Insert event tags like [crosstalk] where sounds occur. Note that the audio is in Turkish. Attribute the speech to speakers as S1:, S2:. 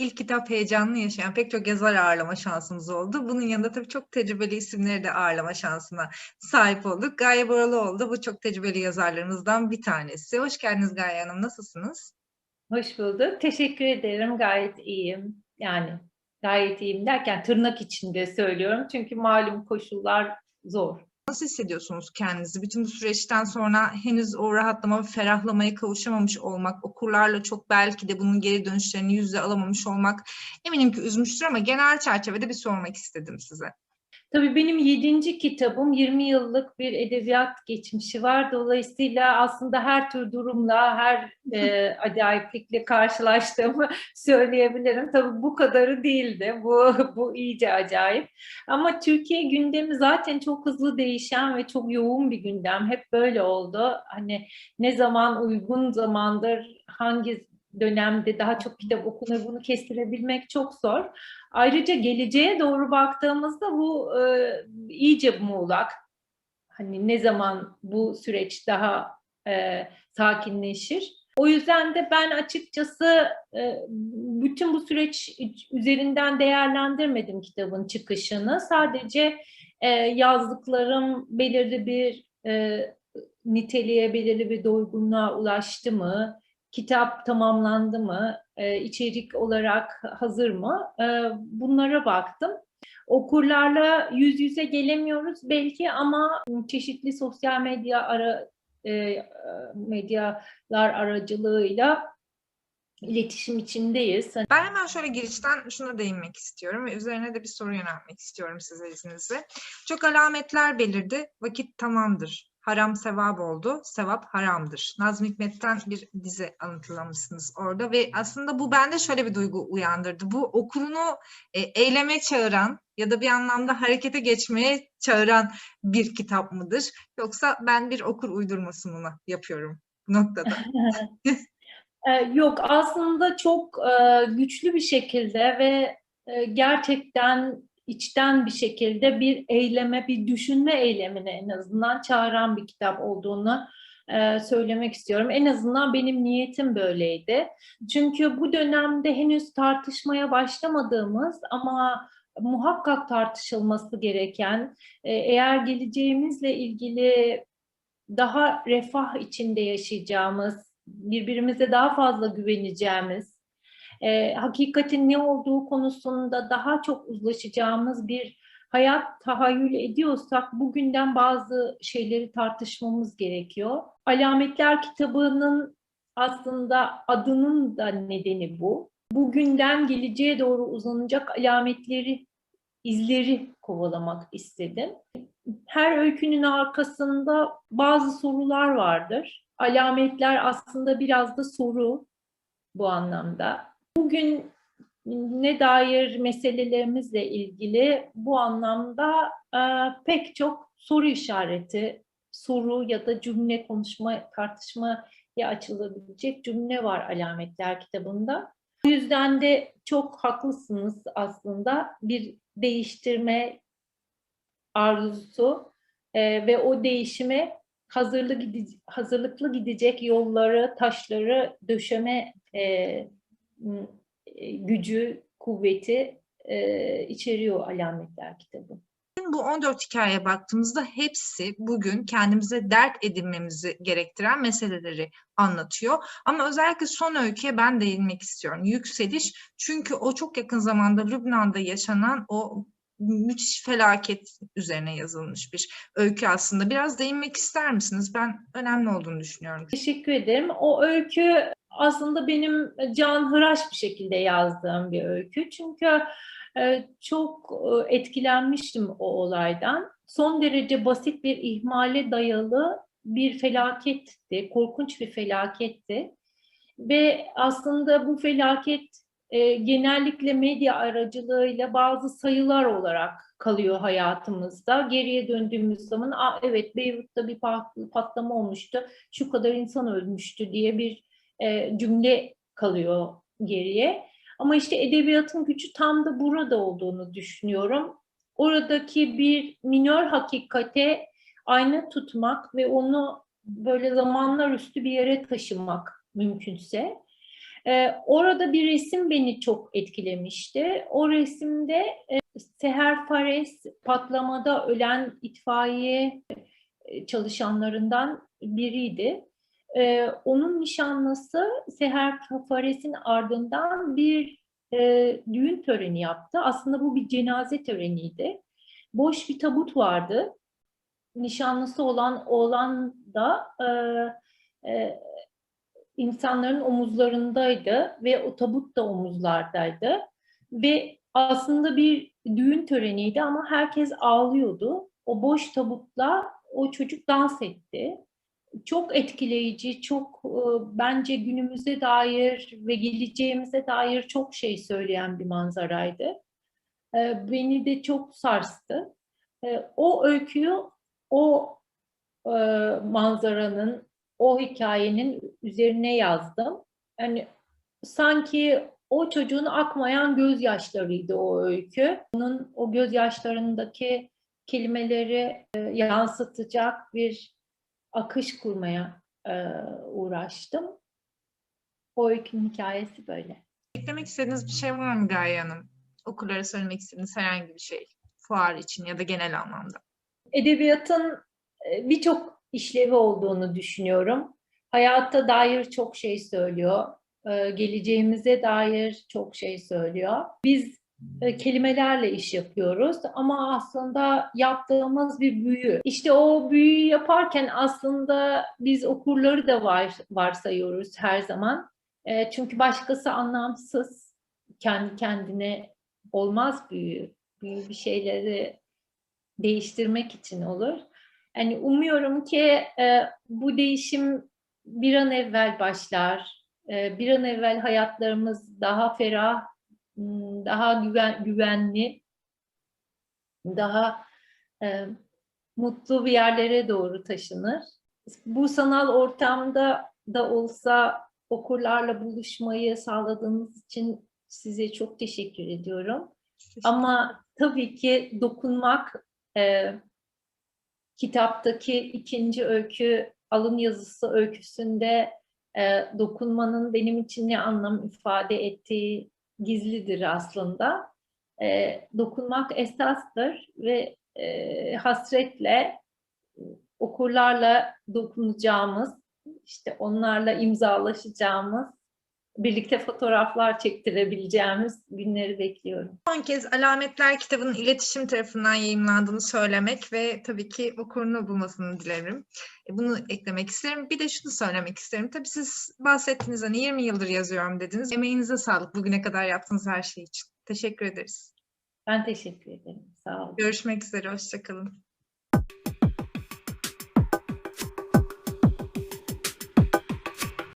S1: ilk kitap heyecanını yaşayan pek çok yazar ağırlama şansımız oldu. Bunun yanında tabii çok tecrübeli isimleri de ağırlama şansına sahip olduk. Gaye Boralıoğlu bu çok tecrübeli yazarlarımızdan bir tanesi. Hoş geldiniz Gaye Hanım, nasılsınız?
S2: Hoş bulduk. Teşekkür ederim. Gayet iyiyim. Yani gayet iyiyim derken tırnak içinde söylüyorum. Çünkü malum koşullar zor.
S1: Nasıl hissediyorsunuz kendinizi? Bütün bu süreçten sonra henüz o rahatlama ve ferahlamaya kavuşamamış olmak, okurlarla çok belki de bunun geri dönüşlerini yüzde alamamış olmak eminim ki üzmüştür ama genel çerçevede bir sormak istedim size.
S2: Tabii benim yedinci kitabım 20 yıllık bir edebiyat geçmişi var. Dolayısıyla aslında her tür durumla, her e, acayiplikle karşılaştığımı [laughs] söyleyebilirim. Tabii bu kadarı değildi. Bu, [laughs] bu iyice acayip. Ama Türkiye gündemi zaten çok hızlı değişen ve çok yoğun bir gündem. Hep böyle oldu. Hani ne zaman uygun zamandır, hangi dönemde daha çok kitap okunur bunu kestirebilmek çok zor. Ayrıca geleceğe doğru baktığımızda bu e, iyice muğlak. Hani ne zaman bu süreç daha e, sakinleşir? O yüzden de ben açıkçası e, bütün bu süreç üzerinden değerlendirmedim kitabın çıkışını. Sadece e, yazdıklarım belirli bir e, niteliğe, belirli bir doygunluğa ulaştı mı? Kitap tamamlandı mı, e, içerik olarak hazır mı? E, bunlara baktım. Okurlarla yüz yüze gelemiyoruz belki ama çeşitli sosyal medya ara e, medyalar aracılığıyla iletişim içindeyiz.
S1: Ben hemen şöyle girişten şuna değinmek istiyorum ve üzerine de bir soru yöneltmek istiyorum size izninizle. Çok alametler belirdi, vakit tamamdır haram sevap oldu, sevap haramdır. Nazım Hikmet'ten bir dizi anlatılamışsınız orada ve aslında bu bende şöyle bir duygu uyandırdı. Bu okulunu e, eyleme çağıran ya da bir anlamda harekete geçmeye çağıran bir kitap mıdır? Yoksa ben bir okur uydurmasını mı yapıyorum bu noktada? [laughs]
S2: Yok aslında çok e, güçlü bir şekilde ve e, gerçekten içten bir şekilde bir eyleme, bir düşünme eylemine en azından çağıran bir kitap olduğunu e, söylemek istiyorum. En azından benim niyetim böyleydi. Çünkü bu dönemde henüz tartışmaya başlamadığımız ama muhakkak tartışılması gereken, e, eğer geleceğimizle ilgili daha refah içinde yaşayacağımız, birbirimize daha fazla güveneceğimiz, e, hakikatin ne olduğu konusunda daha çok uzlaşacağımız bir hayat tahayyül ediyorsak bugünden bazı şeyleri tartışmamız gerekiyor. Alametler kitabının aslında adının da nedeni bu. Bugünden geleceğe doğru uzanacak alametleri, izleri kovalamak istedim. Her öykünün arkasında bazı sorular vardır. Alametler aslında biraz da soru bu anlamda. Bugün ne dair meselelerimizle ilgili bu anlamda e, pek çok soru işareti, soru ya da cümle konuşma, tartışmaya açılabilecek cümle var alametler kitabında. O yüzden de çok haklısınız aslında bir değiştirme arzusu e, ve o değişime hazırlı gide, hazırlıklı gidecek yolları, taşları döşeme e, gücü, kuvveti e, içeriyor alametler kitabı.
S1: Bu 14 hikayeye baktığımızda hepsi bugün kendimize dert edinmemizi gerektiren meseleleri anlatıyor. Ama özellikle son öyküye ben değinmek istiyorum. Yükseliş çünkü o çok yakın zamanda Lübnan'da yaşanan o müthiş felaket üzerine yazılmış bir öykü aslında. Biraz değinmek ister misiniz? Ben önemli olduğunu düşünüyorum.
S2: Teşekkür ederim. O öykü aslında benim can hıraş bir şekilde yazdığım bir öykü. Çünkü e, çok e, etkilenmiştim o olaydan. Son derece basit bir ihmale dayalı bir felaketti, korkunç bir felaketti. Ve aslında bu felaket e, genellikle medya aracılığıyla bazı sayılar olarak kalıyor hayatımızda. Geriye döndüğümüz zaman Aa, evet Beyrut'ta bir patlama olmuştu, şu kadar insan ölmüştü diye bir e, cümle kalıyor geriye. Ama işte edebiyatın gücü tam da burada olduğunu düşünüyorum. Oradaki bir minör hakikate ayna tutmak ve onu böyle zamanlar üstü bir yere taşımak mümkünse Ee, orada bir resim beni çok etkilemişti. O resimde e, Seher Fares patlamada ölen itfaiye e, çalışanlarından biriydi. Ee, onun nişanlısı Seher Fares'in ardından bir e, düğün töreni yaptı. Aslında bu bir cenaze töreniydi. Boş bir tabut vardı. Nişanlısı olan oğlan da e, e, insanların omuzlarındaydı ve o tabut da omuzlardaydı. Ve aslında bir düğün töreniydi ama herkes ağlıyordu. O boş tabutla o çocuk dans etti. Çok etkileyici, çok e, bence günümüze dair ve geleceğimize dair çok şey söyleyen bir manzaraydı. E, Beni de çok sarstı. E, O öyküyü o manzaranın, o hikayenin üzerine yazdım. Yani sanki o çocuğun akmayan gözyaşlarıydı o öykü. Onun o gözyaşlarındaki kelimeleri yansıtacak bir akış kurmaya e, uğraştım. O öykünün hikayesi böyle.
S1: Eklemek istediğiniz bir şey var mı Gaye Hanım? Okurlara söylemek istediğiniz herhangi bir şey. Fuar için ya da genel anlamda.
S2: Edebiyatın e, birçok işlevi olduğunu düşünüyorum. Hayata dair çok şey söylüyor. E, Geleceğimize dair çok şey söylüyor. Biz kelimelerle iş yapıyoruz ama aslında yaptığımız bir büyü. İşte o büyüyü yaparken aslında biz okurları da var, varsayıyoruz her zaman. E, Çünkü başkası anlamsız, kendi kendine olmaz büyü. Büyü bir şeyleri değiştirmek için olur. Yani umuyorum ki e, bu değişim bir an evvel başlar. E, bir an evvel hayatlarımız daha ferah, daha güven, güvenli, daha e, mutlu bir yerlere doğru taşınır. Bu sanal ortamda da olsa okurlarla buluşmayı sağladığınız için size çok teşekkür ediyorum. Ama tabii ki dokunmak e, kitaptaki ikinci öykü alın yazısı öyküsünde e, dokunmanın benim için ne anlam ifade ettiği gizlidir aslında. E, dokunmak esastır ve e, hasretle okurlarla dokunacağımız, işte onlarla imzalaşacağımız, birlikte fotoğraflar çektirebileceğimiz günleri bekliyorum.
S1: Son kez Alametler kitabının iletişim tarafından yayımlandığını söylemek ve tabii ki okurunu bulmasını dilerim. E, Bunu eklemek isterim. Bir de şunu söylemek isterim. Tabii siz bahsettiğiniz hani 20 yıldır yazıyorum dediniz. Emeğinize sağlık bugüne kadar yaptığınız her şey için. Teşekkür ederiz.
S2: Ben teşekkür ederim. Sağ olun.
S1: Görüşmek üzere. Hoşçakalın.